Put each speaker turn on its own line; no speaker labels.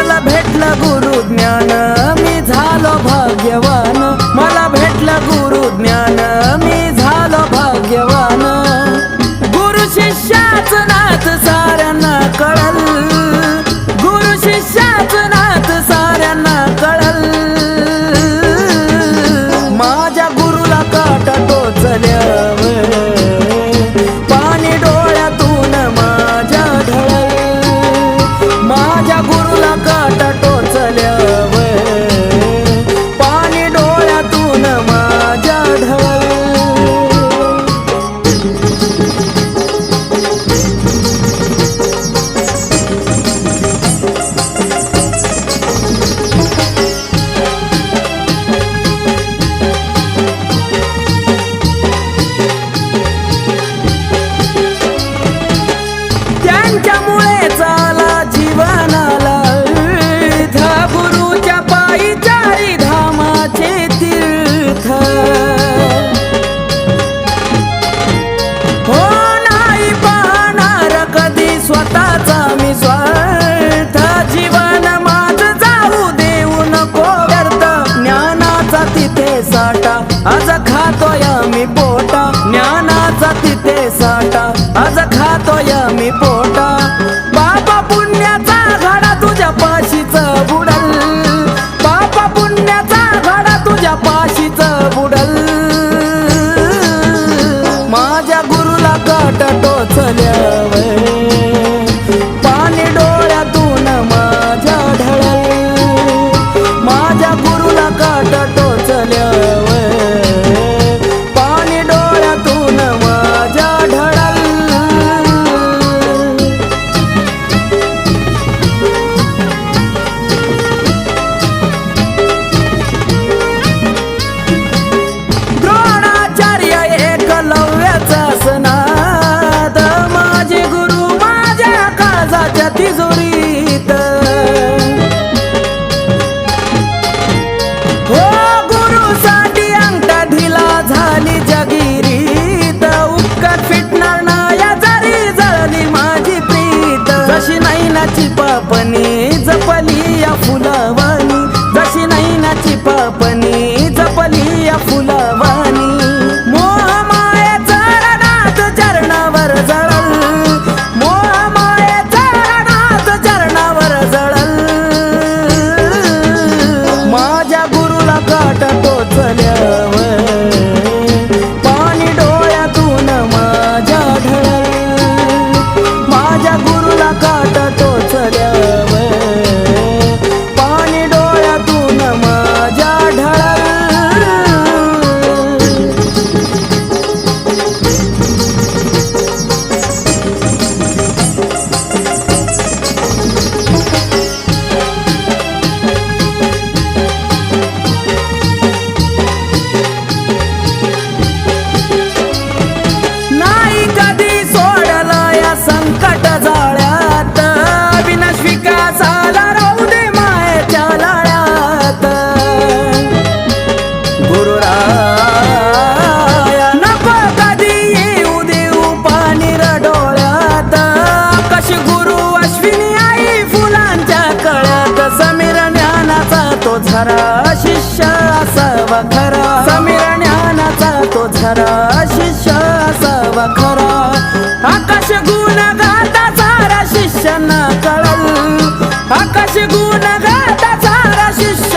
मला भेटलं गुरु ज्ञान. मी झालो भाग्यवान. मला भेटलं गुरु ज्ञान. मी झालो भाग्यवान. गुरु शिष्याच नाथ साऱ्यांना कळलं. स्वतःचा मी स्वार्थ. जीवन माझ जाऊ देऊ नको व्यर्थ. ज्ञानाचा तिथे साठा. आज खातोय मी पोटा. ज्ञानाचा तिथे साठा. आज खातोय मी पोटा. जपली या नाही जशी नैनाची पापणी जपली या फुलावानी मोह मायेचा रणात चरणावर जळल. मोह मायेचा चरणावर जळल. माझ्या गुरुला काट टोचल्यावर पाणी डोळ्यातून माझ्या ढळल. माझ्या गुरुला काट टोचल्यावर असावा खरा समीर ज्ञानाचा तो झरा. शिष्य असावा खरा आकाश गुण गाता सारा शिष्यांना कळल. आकाश गुण गाता सारा शिष्यांना